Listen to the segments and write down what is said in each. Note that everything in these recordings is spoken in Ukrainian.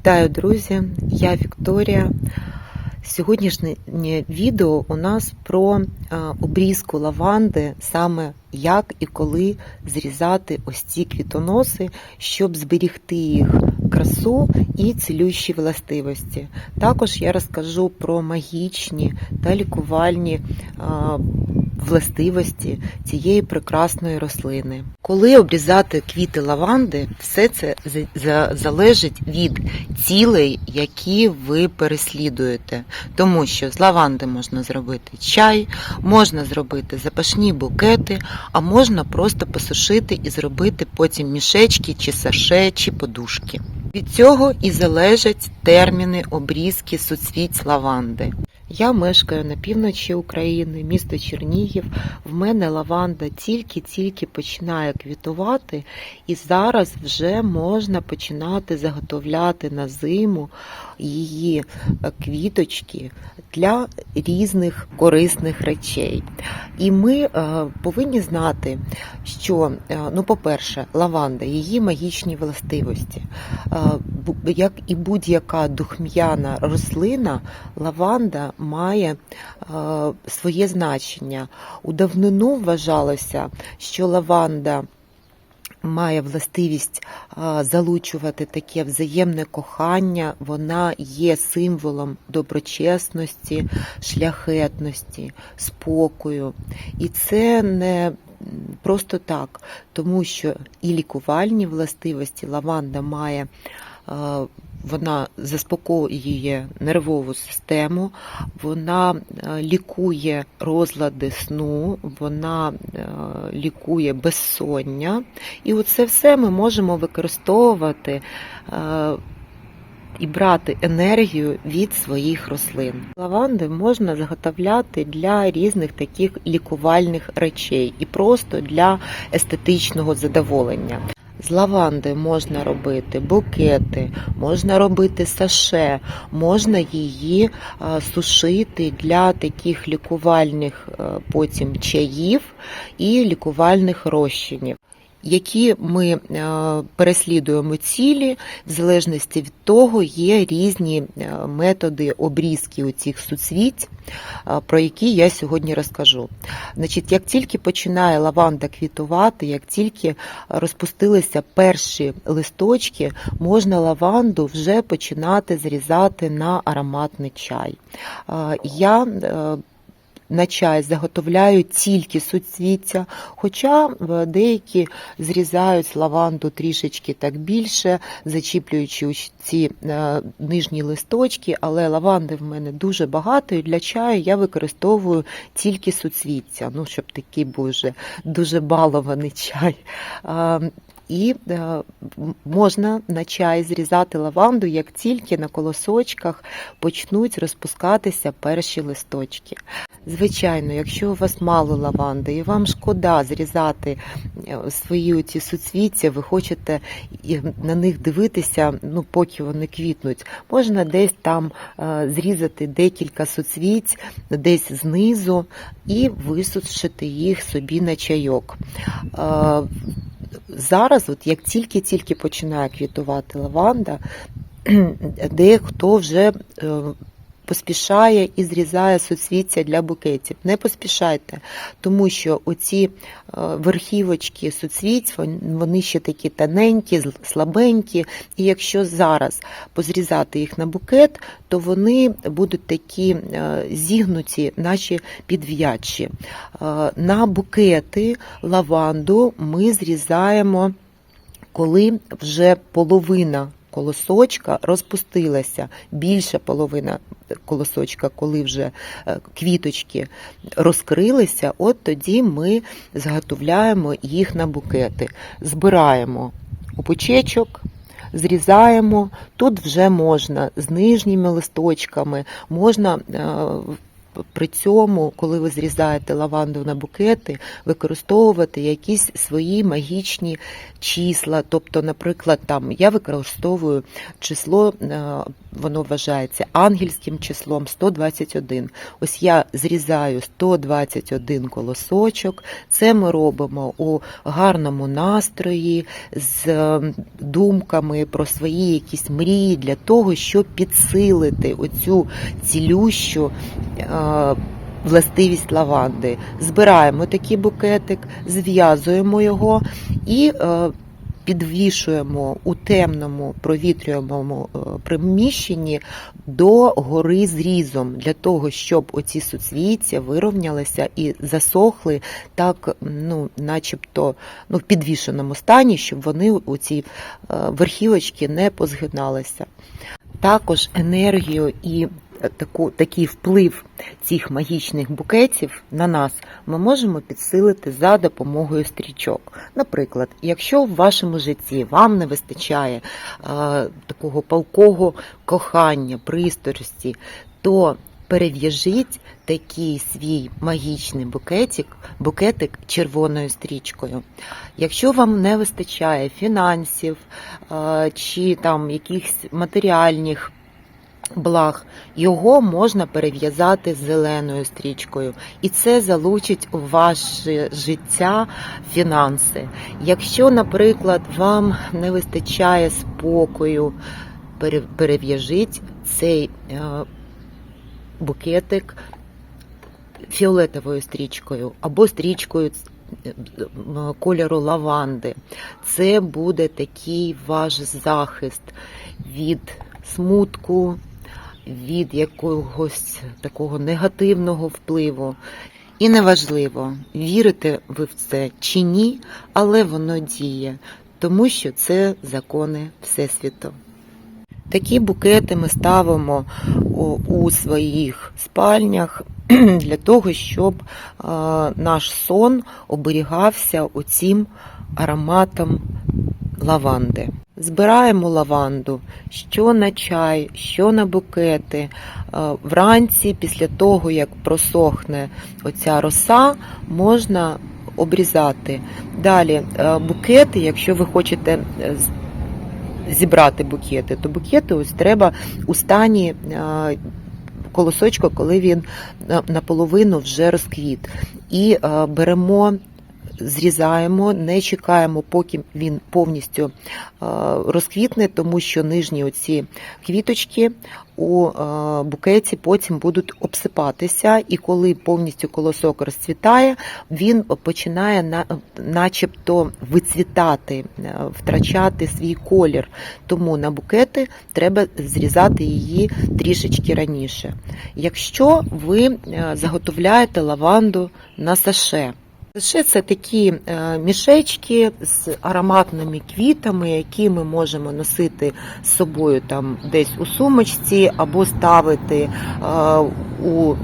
Вітаю, друзі! Я Вікторія. Сьогоднішнє відео у нас про обрізку лаванди, саме як і коли зрізати ось ці квітоноси, щоб зберігти їх красу і цілющі властивості. Також я розкажу про магічні та лікувальні властивості цієї прекрасної рослини. Коли обрізати квіти лаванди, все це за- за- залежить від цілей, які ви переслідуєте. Тому що з лаванди можна зробити чай, можна зробити запашні букети, а можна просто посушити і зробити потім мішечки, чи саше, чи подушки. Від цього і залежать терміни обрізки суцвіть лаванди. Я мешкаю на півночі України, місто Чернігів. В мене лаванда тільки-тільки починає квітувати, і зараз вже можна починати заготовляти на зиму її е, квіточки для різних корисних речей. І ми е, повинні знати, що, е, ну, по-перше, лаванда, її магічні властивості. Як і будь-яка духм'яна рослина, лаванда має своє значення. У давнину вважалося, що лаванда має властивість залучувати таке взаємне кохання, вона є символом доброчесності, шляхетності, спокою. І це не просто так, тому що і лікувальні властивості лаванда має. Вона заспокоює нервову систему, вона е, лікує розлади сну, вона е, лікує безсоння. І оце все ми можемо використовувати е, і брати енергію від своїх рослин. Лаванди можна заготовляти для різних таких лікувальних речей і просто для естетичного задоволення. З лаванди можна робити букети, можна робити саше, можна її сушити для таких лікувальних е, потім чаїв і лікувальних розчинів. Які ми е, переслідуємо цілі, в залежності від того є різні е, методи обрізки у цих суцвіть, е, про які я сьогодні розкажу. Значить, як тільки починає лаванда квітувати, як тільки розпустилися перші листочки, можна лаванду вже починати зрізати на ароматний чай. Я на чай заготовляю тільки суцвіття, хоча е, деякі зрізають лаванду трішечки так більше, зачіплюючи ці е, нижні листочки, але лаванди в мене дуже багато, і для чаю я використовую тільки суцвіття, ну, щоб такий був дуже балований чай. І е, можна на чай зрізати лаванду, як тільки на колосочках почнуть розпускатися перші листочки. Звичайно, якщо у вас мало лаванди і вам шкода зрізати е, свої ці суцвіття, ви хочете на них дивитися, ну поки вони квітнуть, можна десь там е, зрізати декілька суцвіть, десь знизу, і висушити їх собі на чайок. Зараз, от як тільки-тільки починає квітувати лаванда, дехто вже е, поспішає і зрізає суцвіття для букетів. Не поспішайте, тому що оці е, верхівочки суцвіть, вони ще такі тоненькі, слабенькі, і якщо зараз позрізати їх на букет, то вони будуть такі е, зігнуті, наче підв'ячі. Е, На букети лаванду ми зрізаємо, коли вже половина колосочка розпустилася, більша половина колосочка, коли вже е, квіточки розкрилися, от тоді ми заготовляємо їх на букети, збираємо у. Зрізаємо, тут вже можна з нижніми листочками, можна е, при цьому, коли ви зрізаєте лаванду на букети, використовувати якісь свої магічні числа. Тобто, наприклад, там я використовую число, е, воно вважається ангельським числом 121. Ось я зрізаю 121 колосочок. Це ми робимо у гарному настрої, з е, думками про свої якісь мрії для того, щоб підсилити оцю цілющу. Е, Властивість лаванди. Збираємо такий букетик, зв'язуємо його і е, підвішуємо у темному провітрюємому е, приміщенні до гори зрізом, для того, щоб оці суцвіття вирівнялися і засохли так, ну, начебто ну, в підвішеному стані, щоб вони у ці верхівочки не позгиналися. Також енергію і таку, такий вплив цих магічних букетів на нас ми можемо підсилити за допомогою стрічок. Наприклад, якщо в вашому житті вам не вистачає е, такого палкого кохання, пристрасті, то перев'яжіть такий свій магічний букетик, букетик червоною стрічкою. Якщо вам не вистачає фінансів е, чи там якихось матеріальних благ, його можна перев'язати зеленою стрічкою, і це залучить у ваше життя фінанси. Якщо, наприклад, вам не вистачає спокою, перев'яжіть цей е, букетик фіолетовою стрічкою або стрічкою е, кольору лаванди. Це буде такий ваш захист від смутку, від якогось такого негативного впливу. І неважливо, вірите ви в це чи ні, але воно діє, тому що це закони Всесвіту. Такі букети ми ставимо у, своїх спальнях для того, щоб наш сон оберігався оцім ароматом лаванди. Збираємо лаванду що на чай, що на букети. Е, Вранці, після того, як просохне оця роса, можна обрізати. Далі е, букети, якщо ви хочете е, зібрати букети, то букети ось треба у стані колосочка, коли він наполовину вже розквіт. І беремо. Зрізаємо, не чекаємо, поки він повністю е, розквітне, тому що нижні оці квіточки у е, букеті потім будуть обсипатися, і коли повністю колосок розцвітає, він починає начебто вицвітати, е, втрачати свій колір. Тому на букети треба зрізати її трішечки раніше. Якщо ви заготовляєте лаванду на саше, Саше це такі е, мішечки з ароматними квітами, які ми можемо носити з собою там десь у сумочці або ставити е, у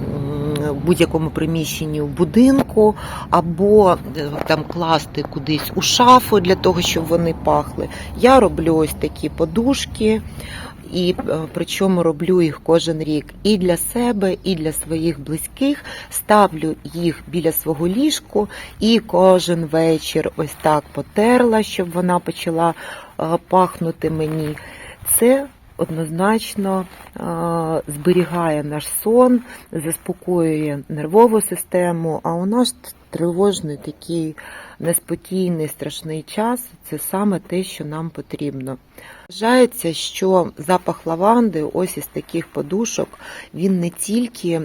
м, будь-якому приміщенні в будинку, або е, там класти кудись у шафу для того, щоб вони пахли. Я роблю ось такі подушки. І е, причому роблю їх кожен рік і для себе, і для своїх близьких. Ставлю їх біля свого ліжку, і кожен вечір ось так потерла, щоб вона почала е, пахнути мені. Це однозначно зберігає наш сон, заспокоює нервову систему. А у нас тривожний такий неспокійний, страшний час це саме те, що нам потрібно. Вважається, що запах лаванди, ось із таких подушок, він не тільки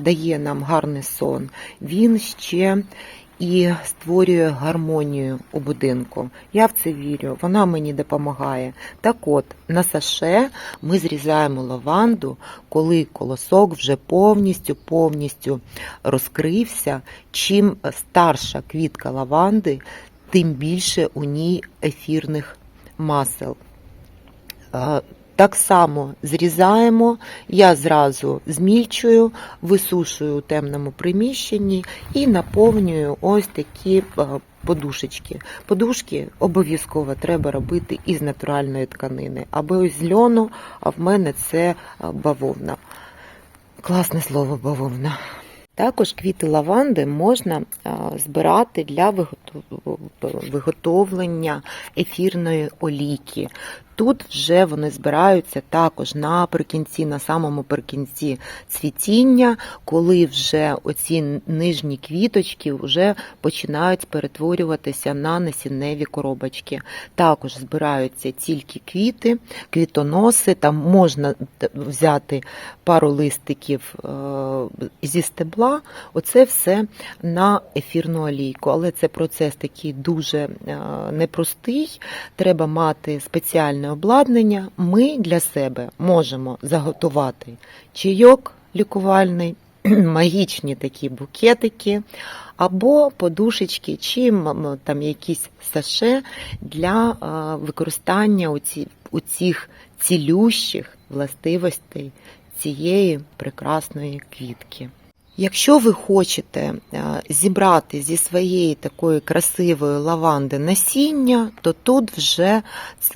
дає нам гарний сон, він ще і створює гармонію у будинку. Я в це вірю, вона мені допомагає. Так от, на саше ми зрізаємо лаванду, коли колосок вже повністю повністю розкрився. Чим старша квітка лаванди, тим більше у ній ефірних масел. Е, Так само зрізаємо, я зразу змільчую, висушую у темному приміщенні і наповнюю ось такі е, подушечки. Подушки обов'язково треба робити із натуральної тканини, або з льону, а в мене це е, бавовна. Класне слово бавовна. Також квіти лаванди можна збирати для виготовлення ефірної олійки. Тут вже вони збираються також наприкінці, на самому прикінці цвітіння, коли вже оці нижні квіточки вже починають перетворюватися на насінневі коробочки. Також збираються тільки квіти, квітоноси. Там можна взяти пару листиків е, зі стебла. Оце все на ефірну олійку. Але це процес такий дуже е, непростий. Треба мати спеціальне обладнання. Ми для себе можемо заготувати чайок лікувальний, магічні такі букетики. Або подушечки, чи там якісь саше для е, використання у цих цілющих властивостей цієї прекрасної квітки. Якщо ви хочете е, зібрати зі своєї такої красивої лаванди насіння, то тут вже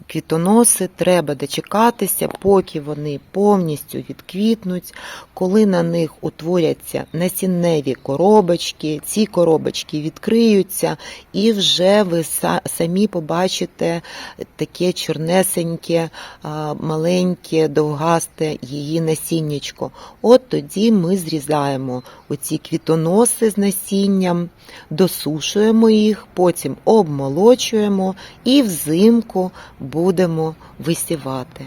квітоноси треба дочекатися, поки вони повністю відквітнуть, коли на них утворяться насінневі коробочки, ці коробочки відкриються, і вже ви самі побачите таке чорнесеньке, маленьке, довгасте її насіннячко. От тоді ми зрізаємо оці квітоноси з насінням, досушуємо їх, потім обмолочуємо і взимку будемо висівати.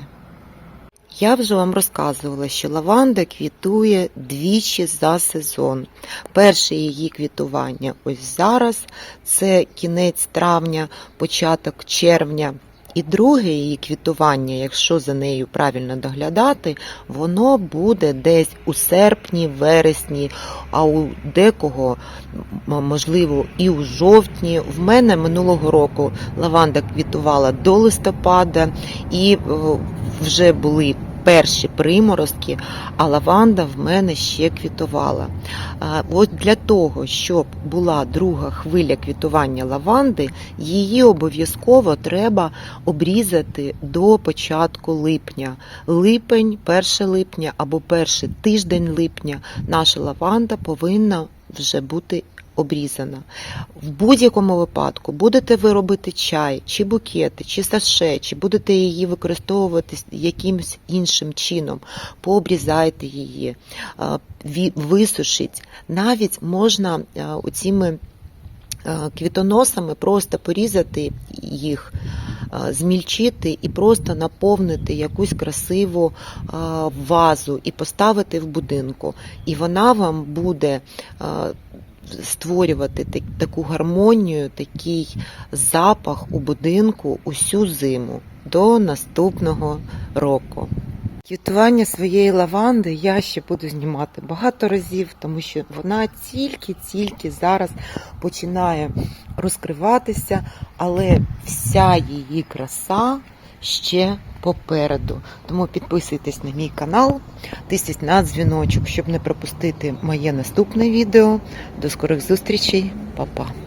Я вже вам розказувала, що лаванда квітує двічі за сезон. Перше її квітування ось зараз, це кінець травня, початок червня. І друге її квітування, якщо за нею правильно доглядати, воно буде десь у серпні, вересні, а у декого, можливо, і у жовтні. В мене минулого року лаванда квітувала до листопада, і е, вже були перші приморозки, а лаванда в мене ще квітувала. От для того, щоб була друга хвиля квітування лаванди, її обов'язково треба обрізати до початку липня. Липень, 1 липня або перший тиждень липня наша лаванда повинна вже бути обрізана. В будь-якому випадку будете ви робити чай, чи букети, чи саше, чи будете її використовувати якимось іншим чином, пообрізайте її, а, висушіть. Навіть можна а, оціми квітоносами просто порізати їх, змільчити і просто наповнити якусь красиву вазу і поставити в будинку. І вона вам буде створювати таку гармонію, такий запах у будинку усю зиму до наступного року. Квітування своєї лаванди я ще буду знімати багато разів, тому що вона тільки-тільки зараз починає розкриватися, але вся її краса ще попереду. Тому підписуйтесь на мій канал, тисніть на дзвіночок, щоб не пропустити моє наступне відео. До скорих зустрічей, Па-па!